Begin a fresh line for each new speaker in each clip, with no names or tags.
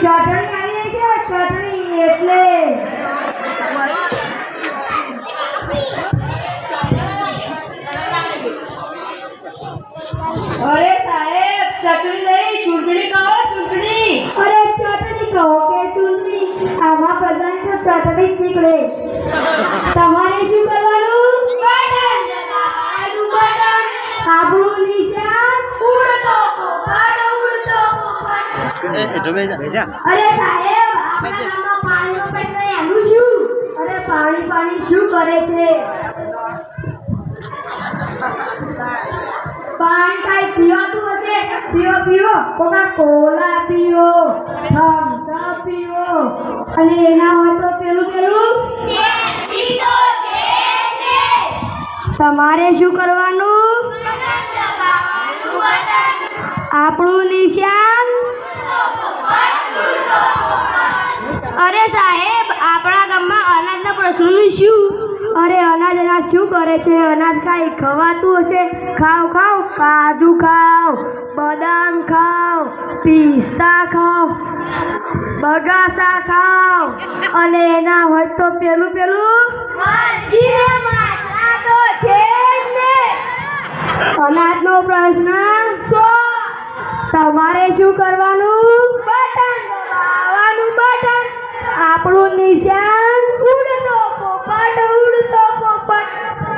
ચટણી આવી ચટણી એટલે
અરે સાહેબ ચટણી
તો નીકળે. તમારે શું કરવાનું? બટન દબાવવાનું બટન આપણું નિશાન ઉડતો પોપટ ઉડતો પોપટ અરે સાહેબ શું? અરે પાણી પાણી શું કરે છે? પાણી કાંઈ પીવાતું હશે? પીવો પીવો. કોકા કોલા પીવો થમ્સ અપ પીવો. અને એના હોય તો તમારે શું કરવાનું? આપણું નિશાન? અરે સાહેબ, આપણા ગામમાં અનાજના પ્રશ્નો શું? અરે અનાજ અનાજ શું કરે છે? અનાજ કાંઈ ખવાતું હશે? ખાવ ખાવ કાજુ ખાવ બદામ ખાવ પીસા ખાવ બગાસા ખાવ. અને એના હોય તો પેલું પેલું? અનાજનો પ્રશ્ન? તમારે શું કરવાનું? બટન દબાવવાનું બટન. આપણું નિશાન? ઉડતો પોપટ ઉડતો પોપટ.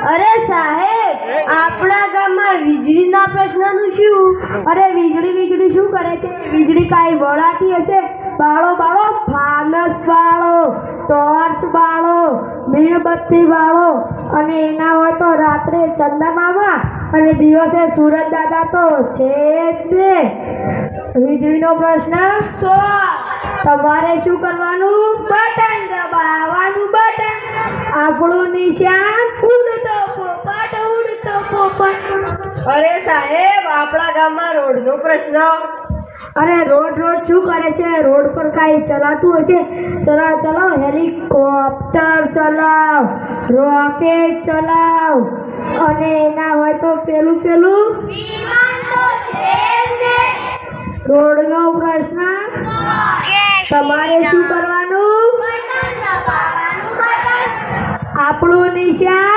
અરે સાહેબ આપણા ગામમાં વીજળીના પ્રશ્નનું શું? અરે વીજળી વીજળી શું કરે છે? વીજળી કાંઈ વળાતી હશે? બાળો બાળો ફાનસ બાળો ટોર્ચ બાળો મીણબત્તી બાળો અને એના હોય તો રાત્રે ચંદમામા અને દિવસે સુરત દાદા તો છે જ ને. વીજળીનો પ્રશ્ન? તમારે શું કરવાનું? બટન દબાવવાનું બટન. આપણું નિશાન? ઉડતો પોપટ ઉડતો પોપટ.
અરે સાહેબ આપણા ગામમાં રોડનો પ્રશ્ન.
અરે રોડ રોડ શું કરે છે? રોડ પર કાંઈ ચલાતું હશે? ચલાવ ચલાવ, હેલિકોપ્ટર ચલાવ રોકેટ ચલાવ. અને એના હોય તો પેલું પેલું? રોડનો પ્રશ્ન? તમારે શું કરવાનું? આપણું નિશાન?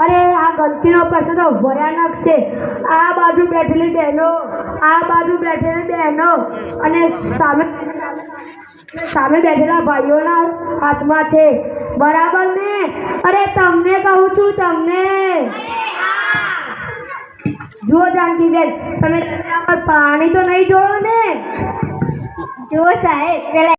અરે, આ ગંદકીનો પ્રશ્ન તો ભયાનક છે. આ બાજુ બેઠેલી બહેનો, આ બાજુ બેઠેલી બહેનો અને સામે સામે બેઠેલા ભાઈઓના હાથમાં છે. બરાબર ને? અરે, તમને કહું છું, તમને. જુઓ જાનકીબેન તમે પાણી તો નહીં જોડો ને? જુઓ સાહેબ, પેલા